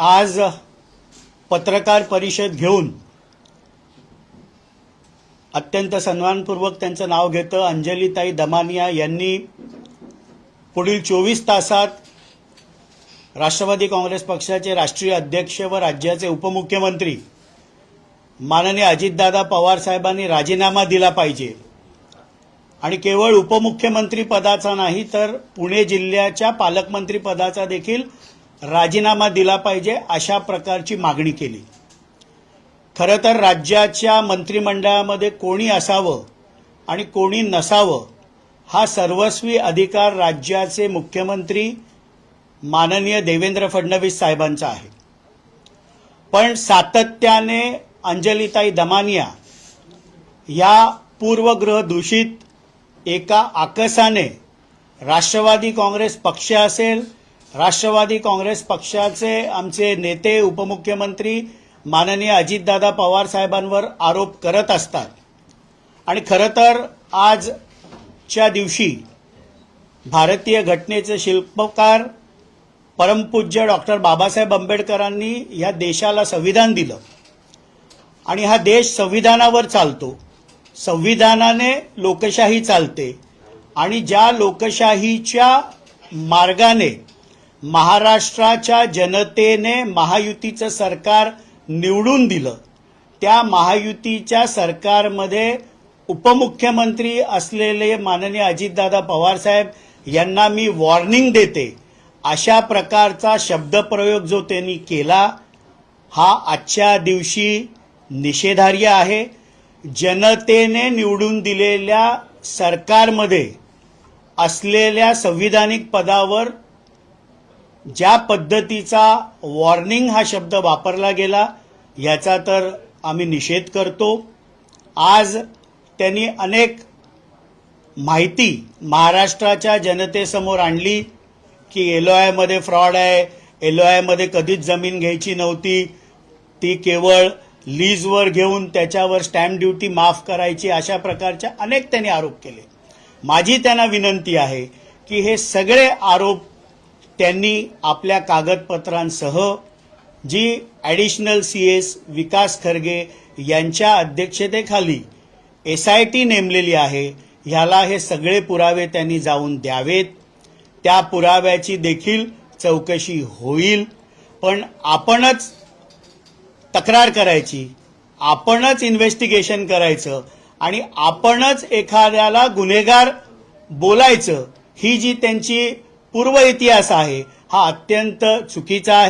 आज पत्रकार परिषद घेऊन अत्यंत सन्मानपूर्वक त्यांचं नाव घेतं. अंजलीताई दमानिया यांनी पुढील चोवीस तासात राष्ट्रवादी काँग्रेस पक्षाचे राष्ट्रीय अध्यक्ष व राज्याचे उपमुख्यमंत्री माननीय अजितदादा पवार साहेबांनी राजीनामा दिला पाहिजे. आणि केवळ उपमुख्यमंत्री पदाचा नाही तर पुणे जिल्ह्याच्या पालकमंत्री पदाचा देखील राजीनामा दिला पाहिजे अशा प्रकारची मागणी केली. खरं तर राज्याच्या मंत्रिमंडळामध्ये कोणी असावं आणि कोणी नसावं हा सर्वस्वी अधिकार राज्याचे मुख्यमंत्री माननीय देवेंद्र फडणवीस साहेबांचा आहे. पण सातत्याने अंजलीताई दमानिया या पूर्वग्रह दूषित एका आकसाने राष्ट्रवादी काँग्रेस पक्ष असेल राष्ट्रवादी काँग्रेस पक्षाचे आमचे नेते उपमुख्यमंत्री माननीय अजितदादा पवार साहेबांवर आरोप करत असतात. आणि खरं तर आजच्या दिवशी भारतीय घटनेचे शिल्पकार परमपूज्य डॉक्टर बाबासाहेब आंबेडकरांनी ह्या देशाला संविधान दिलं. आणि हा देश संविधानावर चालतो. संविधानाने लोकशाही चालते. आणि ज्या लोकशाहीच्या मार्गाने महाराष्ट्राच्या जनतेने महायुतीचं सरकार निवडून दिलं. त्या महायुतीच्या सरकारमध्ये उपमुख्यमंत्री असलेले माननीय अजितदादा पवारसाहेब यांना मी वॉर्निंग देते. अशा प्रकारचा शब्दप्रयोग जो त्यांनी केला हा आजच्या दिवशी निषेधार्ह आहे. जनतेने निवडून दिलेल्या सरकारमध्ये असलेल्या संविधानिक पदावर ज्या पद्धतीचा वॉर्निंग हा शब्द वापरला गेला याचा तर आम्ही निषेध करतो. आज त्यांनी अनेक माहिती महाराष्ट्राच्या जनतेसमोर आणली की एलो आयमध्ये फ्रॉड आहे एलो आयमध्ये कधीच जमीन घ्यायची नव्हती. ती केवळ लीजवर घेऊन त्याच्यावर स्टॅम्प ड्युटी माफ करायची अशा प्रकारच्या अनेक त्यांनी आरोप केले. माझी त्यांना विनंती आहे की हे सगळे आरोप त्यांनी आपल्या कागदपत्रांसह जी additional C S Vikas Kharge यांच्या अध्यक्षतेखाली एस आय टी नेमलेली आहे ह्याला हे सगळे पुरावे त्यांनी जाऊन द्यावेत. त्या पुराव्याची देखील चौकशी होईल. पण आपणच तक्रार करायची आपणच इन्व्हेस्टिगेशन करायचं आणि आपणच एखाद्याला गुन्हेगार बोलायचं ही जी त्यांची पूर्व इतिहास आहे. हा अत्यंत चुकीचा आहे.